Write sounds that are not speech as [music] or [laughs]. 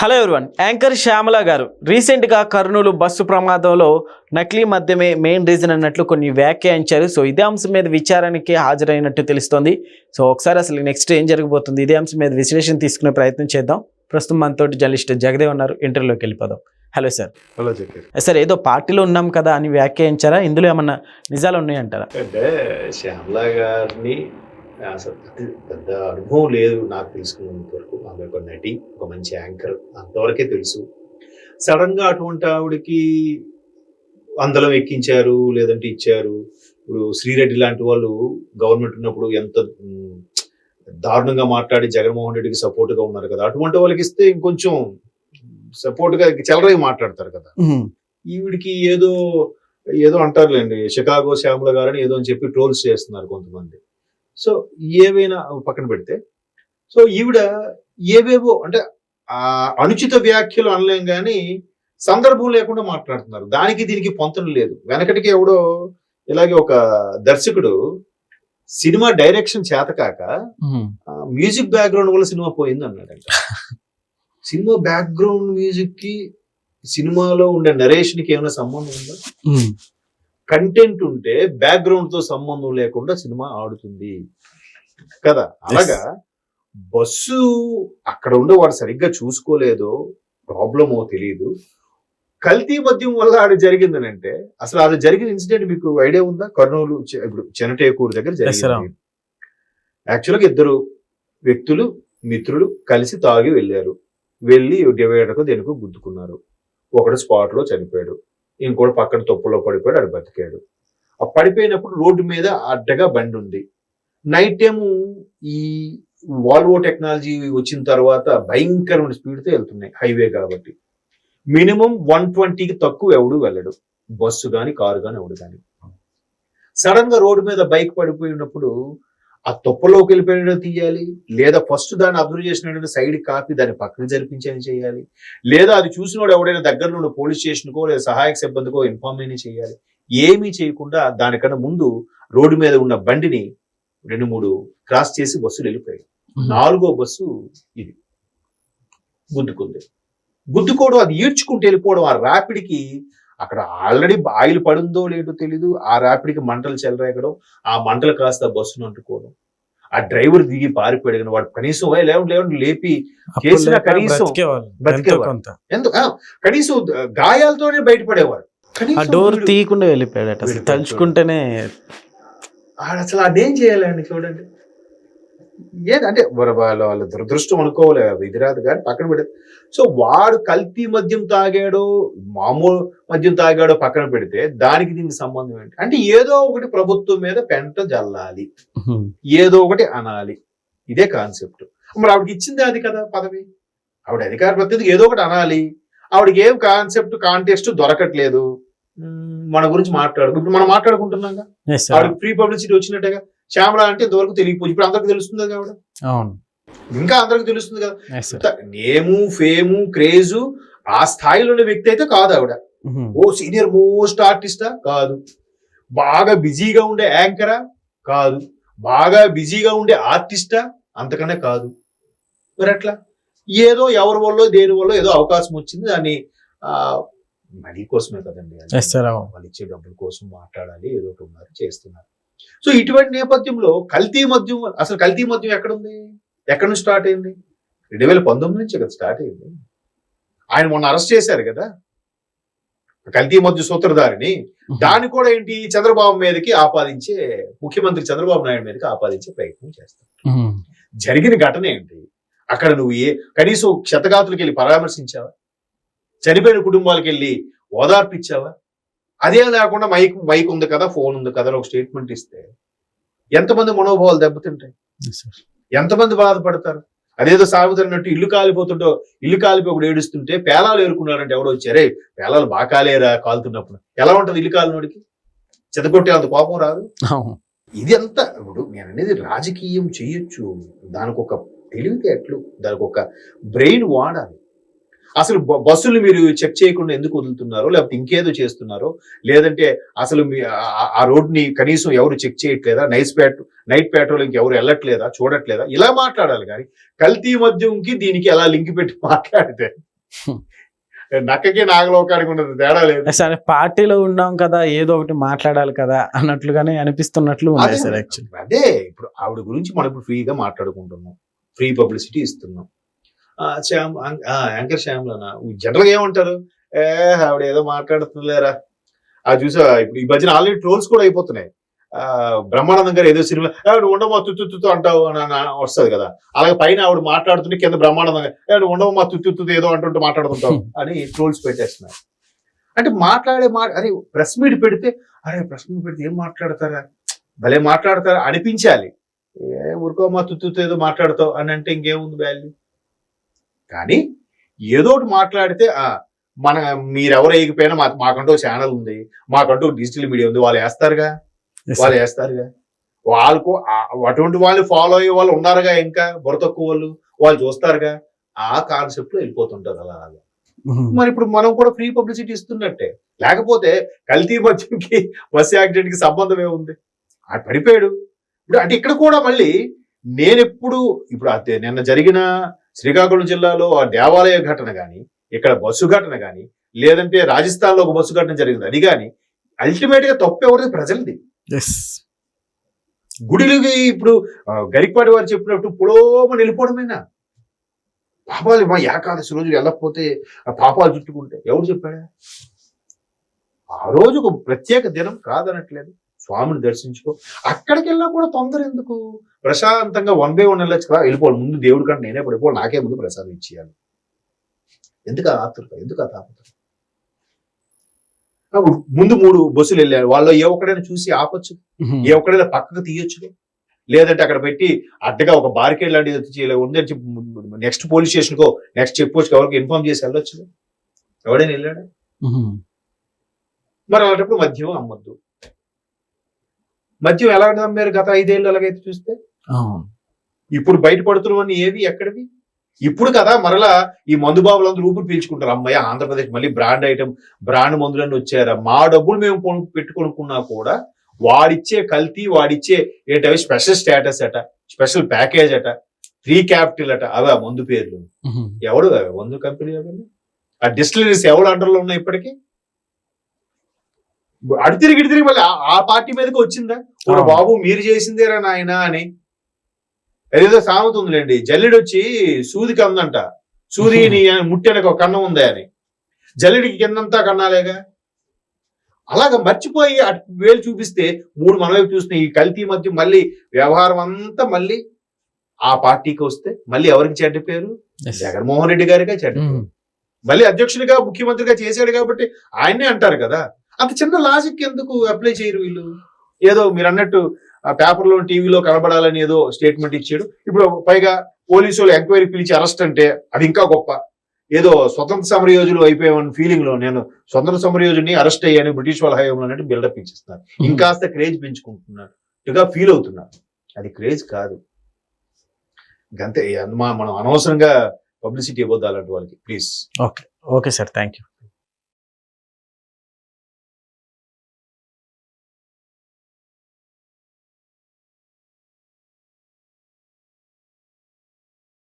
Hello everyone anchor Shyamala గారు. రీసెంట్గా Kurnool bus ప్రమాదంలో నకిలీ మద్యమే మెయిన్ రీజన్ అన్నట్లు కొన్ని వ్యాఖ్యానించారు. సో ఇదే అంశం మీద విచారానికి హాజరైనట్టు తెలుస్తోంది. సో ఒకసారి అసలు నెక్స్ట్ ఏం జరగబోతుంది? ఇదే అంశం మీద విశ్లేషణ తీసుకునే ప్రయత్నం చేద్దాం. ప్రస్తుతం మనతోటి జర్నలిస్ట్ జగదేవ్ ఉన్నారు. ఇంటర్వ్యూలోకి వెళ్ళిపోదాం. Hello sir. చెప్పారు సార్ ఏదో పార్టీలో ఉన్నాం కదా అని వ్యాఖ్యానించారా? ఇందులో ఏమన్నా నిజాలు ఉన్నాయంటారా? అంటే శ్యామలా గారిని అసలు పెద్ద- అనుభవం లేదు నాకు తెలుసుకున్నంత వరకు. ఆమె ఒక నటి ఒక మంచి యాంకర్ అంతవరకే తెలుసు. సడన్గా అటువంటి ఆవిడకి అందలం ఎక్కించారు లేదంటే ఇచ్చారు. ఇప్పుడు శ్రీరెడ్డి లాంటి వాళ్ళు గవర్నమెంట్ ఉన్నప్పుడు ఎంత దారుణంగా మాట్లాడి జగన్మోహన్ రెడ్డికి సపోర్ట్గా ఉన్నారు కదా. అటువంటి వాళ్ళకి ఇస్తే ఇంకొంచెం సపోర్ట్గా చెలరై మాట్లాడతారు కదా. ఈవిడికి ఏదో ఏదో అంటారులేండి షికాగో శ్యామల గారని ఏదో అని చెప్పి ట్రోల్స్ చేస్తున్నారు కొంతమంది. సో ఏవైనా పక్కన పెడితే సో ఈవిడ ఏవేవో అంటే ఆ అనుచిత వ్యాఖ్యలు అనలేం కానీ సందర్భం లేకుండా మాట్లాడుతున్నారు. దానికి దీనికి పొంతన లేదు. వెనకటికి ఎవడో ఇలాగే ఒక దర్శకుడు సినిమా డైరెక్షన్ చేతకాక మ్యూజిక్ బ్యాక్గ్రౌండ్ వల్ల సినిమా పోయింది అన్నాడంట. సినిమా బ్యాక్గ్రౌండ్ మ్యూజిక్కి సినిమాలో ఉండే నరేషన్కి ఏమైనా సంబంధం ఉందా? కంటెంట్ ఉంటే బ్యాక్గ్రౌండ్తో సంబంధం లేకుండా సినిమా ఆడుతుంది. కదా? అలాగా? బస్సు అక్కడ ఉండే వాడు సరిగ్గా చూసుకోలేదో ప్రాబ్లమో తెలియదు కల్తీ మద్యం వల్ల ఆడ జరిగిందని అంటే అసలు అది జరిగిన ఇన్సిడెంట్ మీకు ఐడియా ఉందా? కర్నూలు ఇప్పుడు చెనటేకూరు దగ్గర. జరిగింది. యాక్చువల్గా ఇద్దరు వ్యక్తులు మిత్రులు కలిసి తాగి వెళ్ళారు. వెళ్ళి డివైడర్కు దేనికో గుద్దుకున్నారు. ఒకడు స్పాట్లో చనిపోయాడు ఇంకోటి పక్కన తొప్పులో పడిపోయాడు అడు బతికాడు. ఆ పడిపోయినప్పుడు రోడ్డు మీద అడ్డగా బండి ఉంది. నైట్ టైము ఈ వాల్వో టెక్నాలజీ వచ్చిన తర్వాత భయంకరమైన స్పీడ్తో వెళ్తున్నాయి హైవే కాబట్టి. మినిమం వన్ ట్వంటీకి తక్కువ ఎవడు వెళ్ళడు. బస్సు కానీ కారు కానీ ఎవడు కానీ సడన్గా రోడ్డు మీద బైక్ పడిపోయినప్పుడు ఆ తొప్పలోకి వెళ్ళిపోయిన తీయాలి? లేదా ఫస్ట్ దాన్ని అబ్జర్వ్ చేసిన సైడ్ కాపీ దాన్ని పక్కన జరిపించని చేయాలి? లేదా అది చూసినోడు ఎవడైనా దగ్గర నుండి పోలీస్ స్టేషన్కో లేదా సహాయక సిబ్బందికో ఇన్ఫార్మ్ అయినా చేయాలి? ఏమీ చేయకుండా దానికన్నా ముందు రోడ్డు మీద ఉన్న బండిని రెండు మూడు క్రాస్ చేసి బస్సులు వెళ్ళిపోయాయి నాలుగో బస్సు ఇది. గుద్దుకుంది. గుద్దుకోవడం అది ఈడ్చుకుంటూ వెళ్ళిపోవడం ఆ ర్యాపిడ్కి అక్కడ ఆల్రెడీ ఆయిల్ పడిందో లేదో తెలీదు. ఆ ర్యాపిడ్కి మంటలు చెలరేగడం ఆ మంటలు కాస్త బస్సును అంటుకోవడం. ఆ డ్రైవర్ దిగి పారిపోయాడు కానీ వాడు కనీసం "ఓయ్, లేవండి లేవండి లేపి చేసిన కనీసం. ఎందుకు కనీసం గాయాలతోనే బయటపడేవాడు. ఆ డోర్ తీయకుండా వెళ్ళిపోయాడు. తలుచుకుంటేనే అసలు అదేం చేయాలండి చూడండి. ఏదంటే వాళ్ళ వాళ్ళ వాళ్ళ దురదృష్టం అనుకోవాలి ఇది రాదు కానీ పక్కన పెడితే సో వాడు కల్తీ మద్యం తాగాడో మామూలు మద్యం తాగాడో పక్కన పెడితే దానికి దీనికి సంబంధం ఏంటి? అంటే ఏదో ఒకటి ప్రభుత్వం మీద పెంట జల్లాలి. ఏదో ఒకటి అనాలి. ఇదే కాన్సెప్ట్. మరి ఆవిడకి ఇచ్చింది అది కదా పదవి? ఆవిడ అధికార ప్రతినిధి ఏదో ఒకటి అనాలి. ఆవిడకి ఏం కాన్సెప్ట్ కాంటెస్ట్ దొరకట్లేదు. మన గురించి మాట్లాడు ఇప్పుడు మనం మాట్లాడుకుంటున్నాగా. ఆవిడకి ఫ్రీ పబ్లిసిటీ వచ్చినట్టుగా? శ్యామల అంటే ఇంతవరకు తెలియకపోవచ్చు. ఇప్పుడు అందరికి తెలుస్తుంది ఆవిడ అవును. ఇంకా అందరికి తెలుస్తుంది కదా. నేము ఫేము క్రేజు ఆ స్థాయిలో ఉన్న వ్యక్తి అయితే కాదు ఆవిడ. ఓ సీనియర్ మోస్ట్ ఆర్టిస్టా? కాదు. బాగా బిజీగా ఉండే యాంకరా? కాదు. బాగా బిజీగా ఉండే ఆర్టిస్టా? అంతకన్నా కాదు. మరి అట్లా? ఏదో ఎవరి వల్ల దేని వల్ల ఏదో అవకాశం వచ్చింది. దాన్ని ఆ మనీ కోసమే కదండి. వాళ్ళు ఇచ్చే డబ్బుల కోసం మాట్లాడాలి ఏదో ఒకటి ఉన్నారు చేస్తున్నారు. సో ఇటువంటి నేపథ్యంలో కల్తీ మద్యం అసలు కల్తీ మద్యం ఎక్కడుంది? ఎక్కడి నుంచి స్టార్ట్ అయింది? రెండు వేల పంతొమ్మిది నుంచే కదా స్టార్ట్ అయింది. ఆయన మొన్న అరెస్ట్ చేశారు కదా? కల్తీ మద్య సూత్రధారిని. దాన్ని కూడా ఏంటి? చంద్రబాబు మీదకి ఆపాదించే ముఖ్యమంత్రి చంద్రబాబు నాయుడు మీదకి ఆపాదించే ప్రయత్నం చేస్తారు. Mhm. జరిగిన ఘటన ఏంటి? అక్కడ నువ్వు ఏ కనీసం క్షతగాతులకు వెళ్ళి పరామర్శించావా? చనిపోయిన కుటుంబాలకు వెళ్ళి ఓదార్పిచ్చావా అదే లేకుండా మైక్ మైక్ ఉంది కదా ఫోన్ ఉంది కదా ఒక స్టేట్మెంట్ ఇస్తే ఎంతమంది మనోభావాలు దెబ్బతింటాయి. ఎంతమంది బాధపడతారు? అదేదో సాగుతున్నట్టు ఇల్లు కాలిపోతుంటో ఇల్లు కాలిపోయి ఒకడు ఏడుస్తుంటే పేలాలు ఏరుకున్నారంటే ఎవడో వచ్చారే పేలాలు బాగా కాలేరా కాలుతున్నప్పుడు? ఎలా ఉంటది ఇల్లు కాలినోడికి? చెతగొట్టే అంత కోపం రాదు. ఇది అంతా ఇప్పుడు నేను అనేది రాజకీయం చేయొచ్చు. దానికి ఒక తెలివితేటలు దానికి ఒక బ్రెయిన్ వాడాలి. అసలు బస్సులు మీరు చెక్ చేయకుండా ఎందుకు వదులుతున్నారో లేకపోతే ఇంకేదో చేస్తున్నారో? లేదంటే అసలు మీ ఆ- రోడ్ని కనీసం ఎవరు చెక్ చేయట్లేదా? నైట్ ప్యాట్ నైట్ పెట్రోలింగ్ ఎవరు వెళ్ళట్లేదా? చూడట్లేదా? ఇలా మాట్లాడాలి కానీ కల్తీ మద్యంకి దీనికి ఎలా లింక్ పెట్టి [laughs] మాట్లాడితే నక్కకి నాగలోకానికి ఉన్నది తేడా లేదు. సరే పార్టీలో ఉన్నాం కదా ఏదో ఒకటి మాట్లాడాలి కదా అన్నట్లుగానే అనిపిస్తున్నట్లు అదే ఇప్పుడు ఆవిడ గురించి మనం ఇప్పుడు ఫ్రీగా మాట్లాడుకుంటున్నాం. ఫ్రీ పబ్లిసిటీ ఇస్తున్నాం. శ్యామ్ యాంకర్ శ్యామ్లనా? జనరల్గా ఏమంటారు? ఏ ఆవిడ ఏదో మాట్లాడుతుందిలేరా. ఆ చూసా ఇప్పుడు ఈ మధ్యన ఆల్రెడీ ట్రోల్స్ కూడా అయిపోతున్నాయి. ఆ బ్రహ్మానందం గారు ఏదో సినిమా ఆవిడ ఉండమా తుత్తు అంటావు అని వస్తది కదా. అలాగే పైన ఆవిడ మాట్లాడుతుంటే కింద బ్రహ్మానందం గారు "ఏ, నువ్వు ఉండమా తుత్తు ఏదో అంటుంటే మాట్లాడుతుంటావు [laughs] అని ట్రోల్స్ పెట్టేస్తున్నారు అంటే మాట్లాడే మా అరే ప్రెస్ మీట్ పెడితే అరే ప్రెస్ మీట్ పెడితే ఏం మాట్లాడతారా? భలే మాట్లాడతారా? అనిపించాలి. ఏ ఊరుకోమా తుత్తుతో ఏదో మాట్లాడతావు అని అంటే ఇంకేముంది వాల్యూ కానీ ఏదో ఒకటి మాట్లాడితే మన మీరెవరు వేయకపోయినా మా మాకంటూ ఛానల్ ఉంది. మాకంటూ డిజిటల్ మీడియా ఉంది. వాళ్ళు వేస్తారుగా? వాళ్ళు వేస్తారుగా? వాళ్ళకు అటువంటి వాళ్ళు ఫాలో అయ్యే వాళ్ళు ఉన్నారుగా ఇంకా? బుర్ర తక్కువ వాళ్ళు? వాళ్ళు చూస్తారుగా? ఆ కాన్సెప్ట్లో వెళ్ళిపోతుంటారు అలా అలా. మరి ఇప్పుడు మనం కూడా ఫ్రీ పబ్లిసిటీ ఇస్తున్నట్టే. లేకపోతే కల్తీ మద్యంకి బస్ యాక్సిడెంట్కి సంబంధం ఏముంది? ఆ పడిపోయాడు. ఇప్పుడు అంటే ఇక్కడ కూడా మళ్ళీ నేను ఎప్పుడు ఇప్పుడు అదే నిన్న జరిగిన శ్రీకాకుళం జిల్లాలో ఆ దేవాలయ ఘటన కానీ ఇక్కడ బస్సు ఘటన కానీ లేదంటే రాజస్థాన్లో ఒక బస్సు ఘటన జరిగింది. అది కానీ అల్టిమేట్గా తప్పు ఎవరిది? ప్రజలది. ఎస్ గుడిలకి ఇప్పుడు గరికపాటి వారు చెప్పినట్టు పులోమ నిలిపోవడమేనా? పాపాలు మా ఏకాదశి రోజులు వెళ్ళకపోతే ఆ పాపాలు చుట్టుకుంటే ఎవరు చెప్పాడా? ఆ రోజు ఒక ప్రత్యేక దినం కాదనట్లేదు. స్వామిని దర్శించుకో. అక్కడికి వెళ్ళినా కూడా తొందర ఎందుకు? ప్రశాంతంగా వన్ బై వన్ వెళ్ళొచ్చు కదా. వెళ్ళిపోవాలి. ముందు దేవుడి కంటే నేనే పడిపోవాలి నాకే ముందు ప్రసాదం ఇచ్చేయాలి. ఎందుకు ఆతృత ఎందుకు ఆ తాపత్రయం? ఆ, ముందు మూడు బస్సులు వెళ్ళారు వాళ్ళు ఏ ఒక్కడైనా చూసి ఆపొచ్చు? ఏ ఒక్కడైనా పక్కకు తీయొచ్చు? లేదంటే అక్కడ పెట్టి అడ్డగా ఒక బారికేడ్ లాంటిది ఎత్తి చేయలేదు ఉంది అని చెప్పి నెక్స్ట్ పోలీస్ స్టేషన్ కో నెక్స్ట్ చెక్ పోస్ట్ ఎవరికి ఇన్ఫార్మ్ చేసి వెళ్ళొచ్చు? ఎవడైనా వెళ్ళాడా? మరి అలాంటప్పుడు మద్యం అమ్మద్దు. మద్యం ఎలా అమ్మారు గత ఐదేళ్ళు అలాగైతే చూస్తే? ఇప్పుడు బయటపడుతున్నవన్నీ ఏవి? ఎక్కడివి? ఇప్పుడు కదా మరలా ఈ మందు బాబులందరూ ఊపిరి పీల్చుకుంటారు. అమ్మయ్య ఆంధ్రప్రదేశ్ మళ్ళీ బ్రాండ్ ఐటమ్ బ్రాండ్ మందులన్నీ వచ్చారా మా డబ్బులు మేము కొను పెట్టుకొనుకున్నా కూడా వాడిచ్చే కల్తీ వాడిచ్చే ఏంటవి? స్పెషల్ స్టేటస్ అట స్పెషల్ ప్యాకేజ్ అట ఫ్రీ క్యాపిటల్ అట అవి మందు పేర్లు. ఎవడు మందు కంపెనీ అవన్నీ ఆ డిస్టిలరీస్ ఎవడు అండర్లో ఉన్నాయి ఇప్పటికీ? అడి తిరిగి మళ్ళీ ఆ- పార్టీ మీదకి వచ్చిందా? ఆ. బాబు మీరు చేసిందేరా నాయన అని. ఏదో సామెత ఉందిలేండి జల్లెడు వచ్చి సూదికి అందంట. సూది నీ [laughs] ముట్టెనక ఒక కన్నం ఉందా అని. జల్లెడికి కిందంతా కన్నాలేగా? అలాగ మర్చిపోయి అటు వేలు చూపిస్తే మూడు మన వైపు చూస్తే ఈ కల్తీ మధ్య మళ్ళీ వ్యవహారం అంతా మళ్ళీ ఆ పార్టీకి వస్తే మళ్ళీ ఎవరికి చెడ్డ పేరు? జగన్మోహన్ రెడ్డి గారిగా చెడ్డ. మళ్ళీ అధ్యక్షుడిగా ముఖ్యమంత్రిగా చేశాడు కాబట్టి ఆయన్నే అంటారు కదా. అంత చిన్న లాజిక్ ఎందుకు అప్లై చేయరు వీళ్ళు? ఏదో మీరు అన్నట్టు ఆ పేపర్లో టీవీలో కనబడాలని ఏదో స్టేట్మెంట్ ఇచ్చాడు. ఇప్పుడు పైగా పోలీసు వాళ్ళు ఎంక్వైరీ పిలిచి అరెస్ట్ అంటే అది ఇంకా గొప్ప. ఏదో స్వతంత్ర సమరయోజులు అయిపోయామని ఫీలింగ్లో నేను స్వతంత్ర సమరయోజుని అరెస్ట్ అయ్యాను బ్రిటిష్ వాళ్ళ హయాంలో అన్నట్టు బిల్డప్ ఇచ్చిస్తున్నారు. ఇంకాస్త క్రేజ్ పెంచుకుంటున్నారు. ఇటుగా ఫీల్ అవుతున్నారు. అది క్రేజ్ కాదు. ఇంకంతే మనం అనవసరంగా పబ్లిసిటీ ఇవ్వద్దు అలాంటి వాళ్ళకి. Please okay sir thank you